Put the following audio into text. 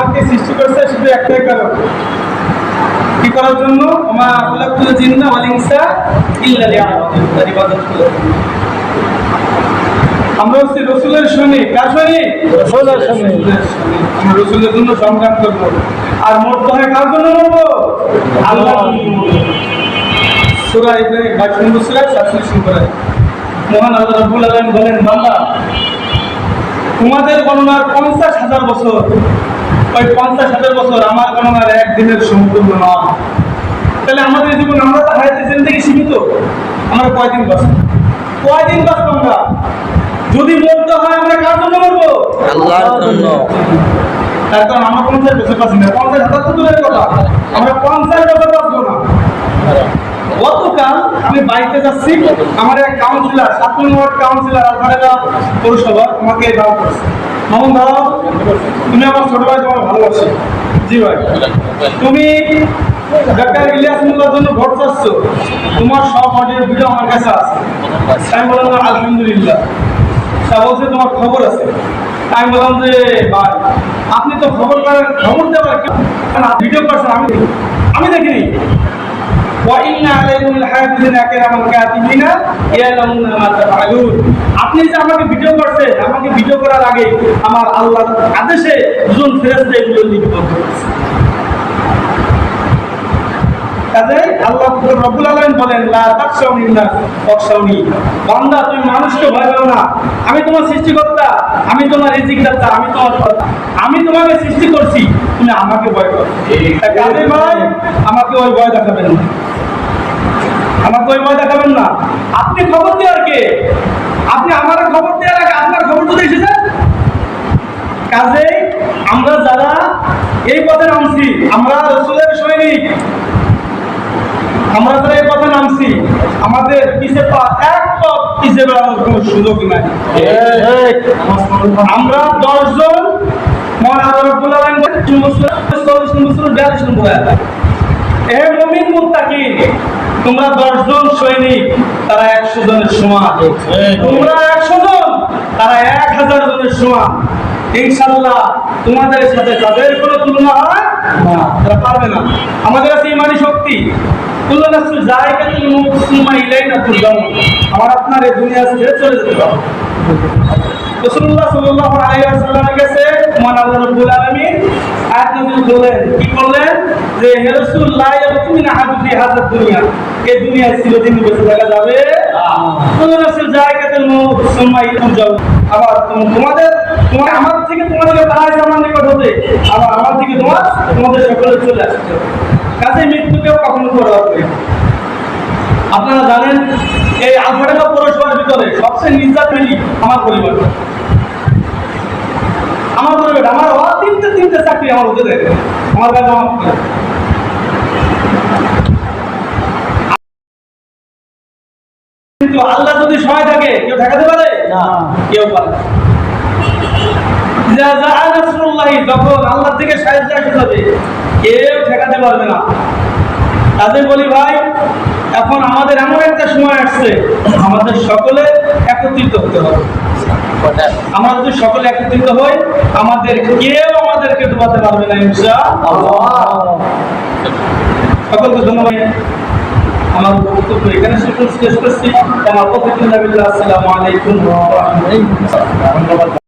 আমাকে সৃষ্টি করছে শুধু একটাই কারণ। কি করার জন্য? আমা খলাকুল জিন্না ওয়াল ইনসা ইল্লা লিয়াবুদুন ইবাদত আমরা হচ্ছে রসুলের সৈনিক কার সৈনিক রসুলের আমরা জন্য সংগ্রাম করব। আর মরতে হয় কার জন্য মরবো? আল্লাহ সুরা ইব্রাহিম বাইশ নম্বর সুরা সাতচল্লিশ নম্বর মহান আল্লাহ রাব্বুল আলামিন বলেন তোমাদের গণনার পঞ্চাশ হাজার বছর ওই পঞ্চাশ হাজার বছর আমার গণনার একদিনের সমতুল্য নয় তাহলে আমাদের জীবন আমরা তো হায়াতে জিন্দগি সীমিত? আমরা কয়দিন বাঁচব? কয়দিন বাঁচব আমরা? যদি মরতে হয় আমরা কার জন্য মরবো? আল্লাহর জন্য। তার কারণ আমরা পঞ্চাশ বছর বাঁচি না। পঞ্চাশ হাজার তো দূরের কথা। আমরা পঞ্চাশ বছর বাঁচবো না। গতকাল আমি বাড়িতে যাচ্ছি। আমার এক কাউন্সিলর সাত নম্বর কাউন্সিলর আলফারেগা পৌরসভা আমাকে দাও করছে মামুন দাও তুমি আমার ছোট ভাই, তোমার ভালোবাসি। জি ভাই। তুমি ডাক্তার ইলিয়াস মোল্লার জন্য ভোট চাচ্ছ। তোমার সব অডিও ভিডিও আমার কাছে আছে। আমি বললাম আলহামদুলিল্লাহ। তা বলছে তোমার খবর আছে। আমি বললাম যে, ভাই, আপনি তো খবর খবর দেওয়ার ভিডিও করছেন আমি আমি দেখিনি। আপনি যে আমাকে ভিডিও করছেন আমাকে ভিডিও করার আগে আমার আল্লাহর আদেশে দুজন এগুলো লিপিবদ্ধ কাজে আল্লাহ রব্বুল বলেন বান্দা তুমি মানুষকে ভয় পাও না। আমি তোমার সৃষ্টিকর্তা আমি তোমার রিজিকদাতা আমি তোমার কর্তা। আমি তোমাকে সৃষ্টি করছি তুমি আমাকে ভয় করো। কাজে ভাই আমাকে ওই ভয় দেখাবেন না। আমাকে ওই ভয় দেখাবেন না? আপনি খবর দেওয়ার কে? আপনি আমার খবর দেওয়ার আগে আপনার খবর তো এসেছে? কাজেই আমরা যারা এই পথে নামছি, আমরা রসুলের সৈনিক, আমরা যারা এই পথে নামছি, আমাদের পিছে পা এক পথ পিছে বেড়ানোর কোনো সুযোগ নাই। আমরা দশজন নম্বর তোমরা দশজন সৈনিক তারা একশো জনের সমান। তোমরা একশো জন তারা এক হাজার জনের সমান। ইনশাল্লাহ তোমাদের সাথে তাদের কোনো তুলনা হয় না তারা পারবে না। আমাদের আছে ইমানি শক্তি। আমার আপনার এই দুনিয়া ছেড়ে চলে যেতে হবে। রাসূলুল্লাহ সাল্লাল্লাহু আলাইহি ওয়াসাল্লামের কাছে মহান আল্লাহ রাব্বুল আলামিন। আয়াত নাযিল করলেন। কি করলেন? যে হে রাসূল লা ইয়াকুমিন আহাদু ফি দুনিয়া, এই দুনিয়া চিরদিন থাকা যাবে কোন রাসূল জায়গাতুল মউত সুম্মা ইতুজাউ আবার তোমাদের আমার থেকে তোমাদের নিকট হতে, আবার আমার থেকে তোমার, তোমাদের সকলে চলে মৃত্যুকেও কখনো না। আপনারা জানেন, এই আলফাডাঙ্গা পৌরসভার ভিতরে সবচেয়ে নির্যাতনী আমার পরিবার। আমার পরিবার, আমার তিনটে তিনটে চাকরি আমার হতে দেয়। আমার কাছে আমার কিন্তু আল্লাহ যদি সময় থাকে কেউ ঠেকাতে পারে? না। কেউ পারে যখন আল্লাহ থেকে সাহায্য কেউ ঠেকাতে পারবে না। তাদের বলি ভাই এখন আমাদের এমন একটা সময় আসছে আমাদের সকলে একত্রিত হতে হবে। আমরা যদি সকলে একত্রিত হই আমাদের কেউ আমাদেরকে ডুবাতে পারবে না ইনশা সকলকে ধন্যবাদ। আমার বক্তব্য এখানে শেষ করছি আমার প্রতিদিন আসসালামু আলাইকুম। ধন্যবাদ